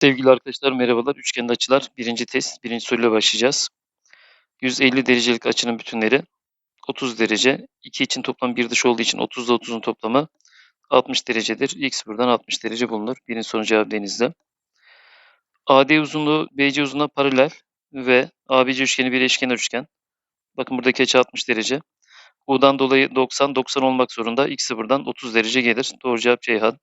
Sevgili arkadaşlar merhabalar. Üçgenli açılar birinci test. Birinci soruyla başlayacağız. 150 derecelik açının bütünleri 30 derece. 2 için toplam bir dış olduğu için 30 ile 30'un toplamı 60 derecedir. X buradan 60 derece bulunur. Birinci sorunun cevabı denizde. AD uzunluğu BC uzunluğuna paralel ve ABC üçgeni bir eşkenar üçgen. Bakın buradaki açı 60 derece. U'dan dolayı 90, 90 olmak zorunda. X'i buradan 30 derece gelir. Doğru cevap Ceyhan.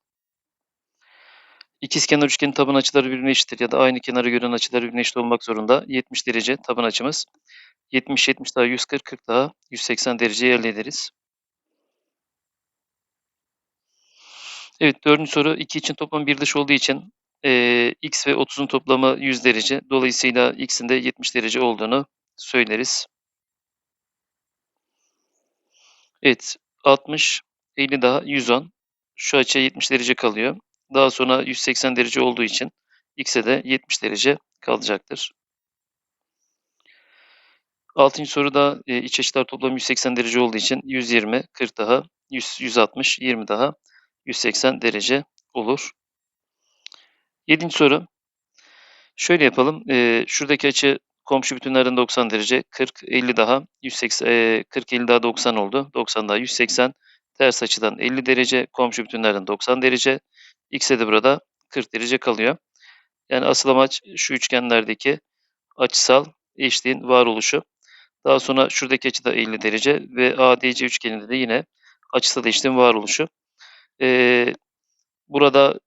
İkizkenar üçgenin taban açıları birbirine eşittir ya da aynı kenara gören açılar birbirine eşit olmak zorunda. 70 derece taban açımız. 70, 70 daha 140, 40 daha 180 derece elde ederiz. Evet dördüncü soru 2 için toplam bir dış olduğu için e, x ve 30'un toplamı 100 derece. Dolayısıyla x'in de 70 derece olduğunu söyleriz. Evet 60, 50 daha 110. Şu açıya 70 derece kalıyor. Daha sonra 180 derece olduğu için x'e de 70 derece kalacaktır. Altıncı soruda e, iç açılar toplamı 180 derece olduğu için 120, 40 daha, 100, 160, 20 daha 180 derece olur. Yedinci soru. Şöyle yapalım. E, şuradaki açı komşu bütünlerden 90 derece. 40, 50 daha 180, e, 40, 50 daha 90 oldu. 90 daha 180. Ters açıdan 50 derece. Komşu bütünlerden 90 derece. X'e de burada 40 derece kalıyor. Yani asıl amaç şu üçgenlerdeki açısal eşliğin varoluşu. Daha sonra şuradaki açı da 50 derece ve ADC üçgeninde de yine açısal eşliğin varoluşu. Ee, burada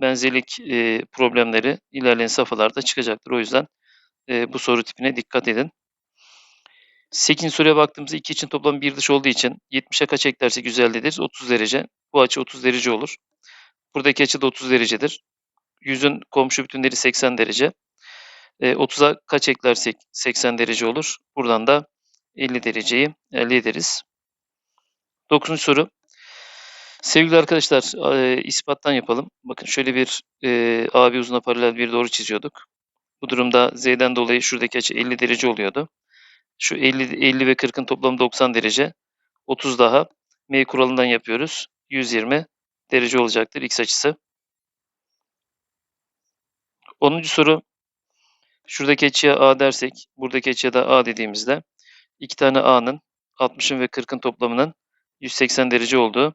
benzerlik e, problemleri ilerleyen safhalarda çıkacaktır. O yüzden e, bu soru tipine dikkat edin. 8. soruya baktığımızda 2 için toplam bir dış olduğu için 70'e kaç eklersek 150 ederiz? 30 derece. Bu açı 30 derece olur. Buradaki açı da 30 derecedir. Yüzün komşu bütünleri 80 derece. E, 30'a kaç eklersek 80 derece olur. Buradan da 50 dereceyi elde ederiz. 9. soru. Sevgili arkadaşlar e, ispattan yapalım. Bakın şöyle bir e, AB uzuna paralel bir doğru çiziyorduk. Bu durumda Z'den dolayı şuradaki açı 50 derece oluyordu. Şu 50, 50 ve 40'ın toplamı 90 derece. 30 daha. M kuralından yapıyoruz. 120 derece olacaktır X açısı. 10. soru. Şuradaki açıya A dersek, buradaki açıya da A dediğimizde iki tane A'nın 60'ın ve 40'ın toplamının 180 derece olduğu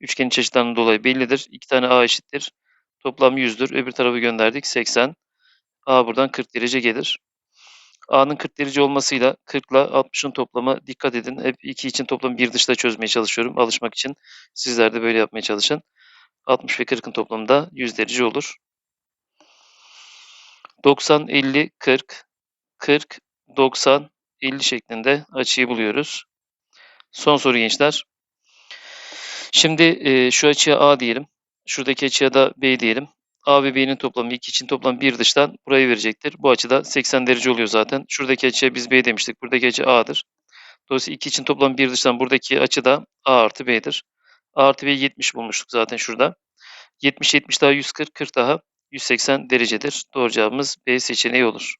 üçgenin çeşitlerinden dolayı bellidir. İki tane A eşittir. Toplam 100'dür. Öbür tarafı gönderdik 80. A buradan 40 derece gelir. A'nın 40 derece olmasıyla 40 ile 60'ın toplamı dikkat edin. Hep 2 için toplamı bir dışta çözmeye çalışıyorum. Alışmak için sizler de böyle yapmaya çalışın. 60 ve 40'ın toplamı da 100 derece olur. 90, 50, 40, 40, 90, 50 şeklinde açıyı buluyoruz. Son soru gençler. Şimdi e, şu açıya A diyelim. Şuradaki açıya da B diyelim. A ve B'nin toplamı 2 için toplam bir dıştan burayı verecektir. Bu açıda 80 derece oluyor zaten. Şuradaki açıya biz B demiştik. Buradaki açı A'dır. Dolayısıyla 2 için toplam bir dıştan buradaki açı da A artı B'dir. A artı B 70 bulmuştuk zaten şurada. 70, 70 daha 140, 40 daha 180 derecedir. Doğru cevabımız B seçeneği olur.